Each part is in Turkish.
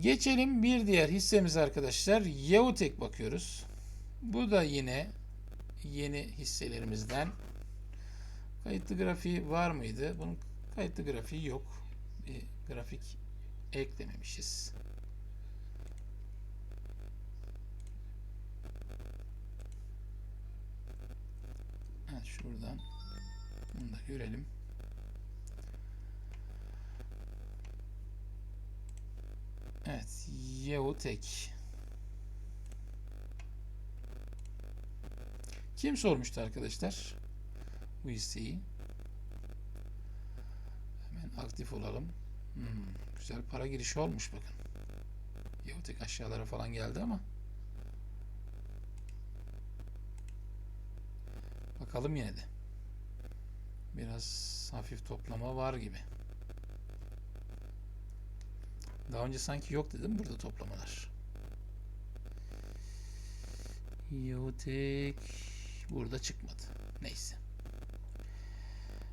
Geçelim bir diğer hissemiz arkadaşlar. Yeotek bakıyoruz. Bu da yine yeni hisselerimizden. Kayıtlı grafiği var mıydı? Bunun kayıtlı grafiği yok. Bir grafik eklememişiz. Evet şuradan bunu da görelim. Evet, Yeotek. Kim sormuştu arkadaşlar bu hisseyi? Hemen aktif olalım. Hmm, güzel para girişi olmuş bakın. Yeotek aşağılara falan geldi ama. Bakalım yine de. Biraz hafif toplama var gibi. Daha önce sanki yok dedim burada toplamalar. Yotek burada çıkmadı. Neyse.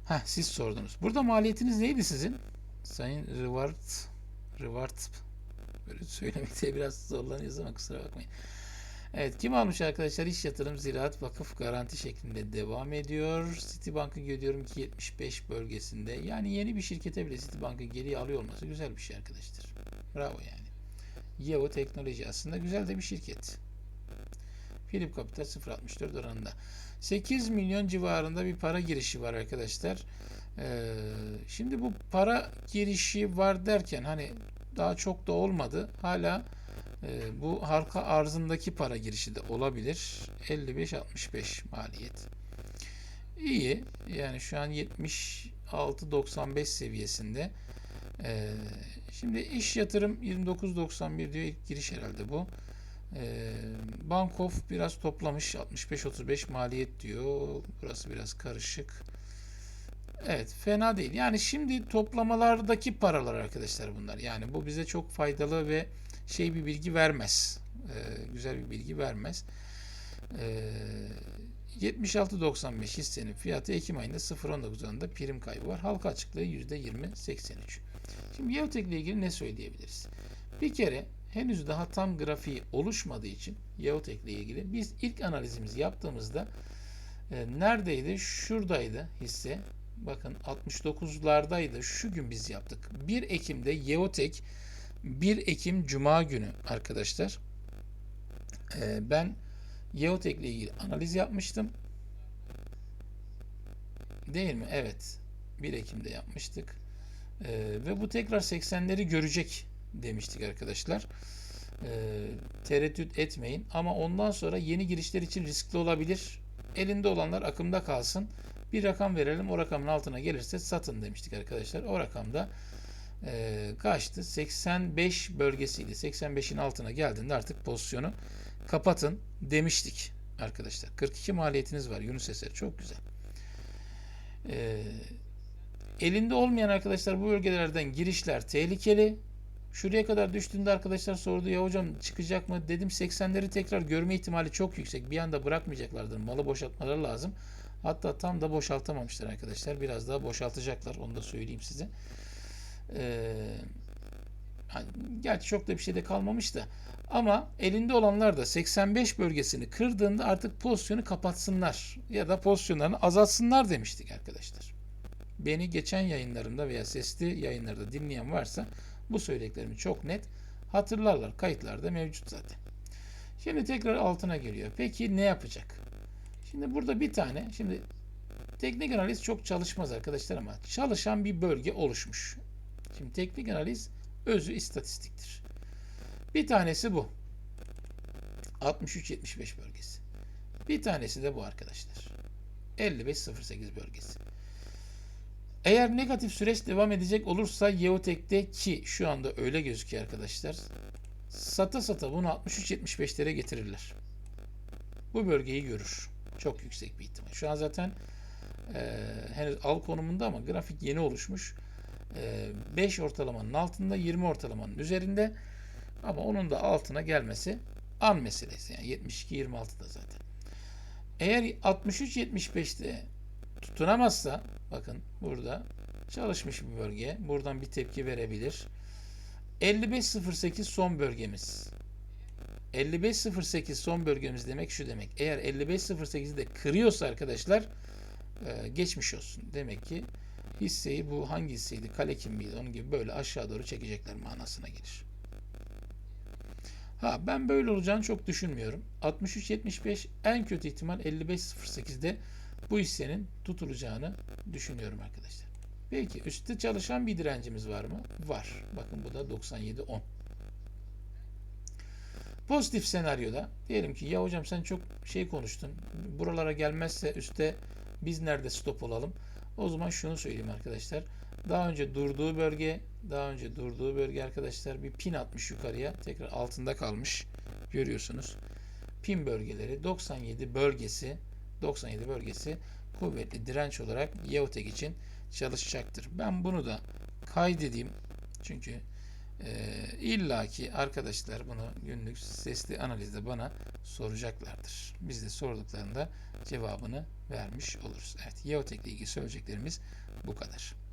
Ha siz sordunuz. Burada maliyetiniz neydi sizin? Sayın Reward Reward böyle söylemekte biraz zorlanıyoruz ama kusura bakmayın. Evet kim almış arkadaşlar? İş yatırım ziraat vakıf garanti şeklinde devam ediyor. Citibank'ı görüyorum ki 75 bölgesinde. Yani yeni bir şirkete bile Citibank'ı geriye alıyor olması güzel bir şey arkadaşlar. Bravo yani. Yeo Teknoloji aslında güzel de bir şirket. Philip Capital 0.64 oranında. 8 milyon civarında bir para girişi var arkadaşlar. Ee, şimdi bu para girişi var derken hani daha çok da olmadı. Hala e, bu halka arzındaki para girişi de olabilir. 55-65 maliyet. İyi. Yani şu an 76-95 seviyesinde. Ee, şimdi iş yatırım 29.91 diyor ilk giriş herhalde bu. Ee, Bankof biraz toplamış 65-35 maliyet diyor. Burası biraz karışık. Evet fena değil. Yani şimdi toplamalardaki paralar arkadaşlar bunlar. Yani bu bize çok faydalı ve şey bir bilgi vermez. Ee, güzel bir bilgi vermez. Ee, 76.95 hissenin fiyatı Ekim ayında 0.19 oranında prim kaybı var. Halka açıklığı %20.83. Şimdi Yeotek ile ilgili ne söyleyebiliriz? Bir kere henüz daha tam grafiği oluşmadığı için Yeotek ile ilgili biz ilk analizimizi yaptığımızda e, neredeydi? Şuradaydı hisse. Bakın 69'lardaydı. Şu gün biz yaptık. 1 Ekim'de Yeotek 1 Ekim Cuma günü arkadaşlar. E, ben Yeotek ile ilgili analiz yapmıştım. Değil mi? Evet. 1 Ekim'de yapmıştık. Ee, ve bu tekrar 80'leri görecek demiştik arkadaşlar. Ee, tereddüt etmeyin. Ama ondan sonra yeni girişler için riskli olabilir. Elinde olanlar akımda kalsın. Bir rakam verelim. O rakamın altına gelirse satın demiştik arkadaşlar. O rakamda e, kaçtı? 85 bölgesiydi. 85'in altına geldiğinde artık pozisyonu kapatın demiştik arkadaşlar. 42 maliyetiniz var Yunus Eser. Çok güzel. Ee, elinde olmayan arkadaşlar bu bölgelerden girişler tehlikeli. Şuraya kadar düştüğünde arkadaşlar sordu ya hocam çıkacak mı? Dedim 80'leri tekrar görme ihtimali çok yüksek. Bir anda bırakmayacaklardır. Malı boşaltmaları lazım. Hatta tam da boşaltamamışlar arkadaşlar. Biraz daha boşaltacaklar. Onu da söyleyeyim size. Ee, hani gerçi çok da bir şey de kalmamış da. Ama elinde olanlar da 85 bölgesini kırdığında artık pozisyonu kapatsınlar. Ya da pozisyonlarını azaltsınlar demiştik arkadaşlar. Beni geçen yayınlarımda veya sesli yayınlarda dinleyen varsa bu söylediklerimi çok net hatırlarlar. Kayıtlarda mevcut zaten. Şimdi tekrar altına geliyor. Peki ne yapacak? Şimdi burada bir tane, şimdi teknik analiz çok çalışmaz arkadaşlar ama çalışan bir bölge oluşmuş. Şimdi teknik analiz özü istatistiktir. Bir tanesi bu. 63-75 bölgesi. Bir tanesi de bu arkadaşlar. 55-08 bölgesi. Eğer negatif süreç devam edecek olursa Yeotek'te ki şu anda öyle gözüküyor arkadaşlar. Sata sata bunu 63-75'lere getirirler. Bu bölgeyi görür. Çok yüksek bir ihtimal. Şu an zaten e, henüz al konumunda ama grafik yeni oluşmuş. E, 5 ortalamanın altında 20 ortalamanın üzerinde ama onun da altına gelmesi an meselesi. Yani 72-26'da zaten. Eğer 63-75'te tutunamazsa bakın burada çalışmış bir bölge. Buradan bir tepki verebilir. 55.08 son bölgemiz. 55.08 son bölgemiz demek şu demek. Eğer 55.08'i de kırıyorsa arkadaşlar e, geçmiş olsun. Demek ki hisseyi bu hangi hisseydi? Kalekim miydi? Onun gibi böyle aşağı doğru çekecekler manasına gelir. Ha ben böyle olacağını çok düşünmüyorum. 63.75 en kötü ihtimal 55.08'de bu hissenin tutulacağını düşünüyorum arkadaşlar. Peki üstte çalışan bir direncimiz var mı? Var. Bakın bu da 97.10. Pozitif senaryoda diyelim ki ya hocam sen çok şey konuştun. Buralara gelmezse üstte biz nerede stop olalım? O zaman şunu söyleyeyim arkadaşlar. Daha önce durduğu bölge, daha önce durduğu bölge arkadaşlar bir pin atmış yukarıya. Tekrar altında kalmış. Görüyorsunuz. Pin bölgeleri 97 bölgesi 97 bölgesi kuvvetli direnç olarak Yeotek için çalışacaktır. Ben bunu da kaydedeyim. Çünkü e, illaki arkadaşlar bunu günlük sesli analizde bana soracaklardır. Biz de sorduklarında cevabını vermiş oluruz. Evet, Yeotek ile ilgili söyleyeceklerimiz bu kadar.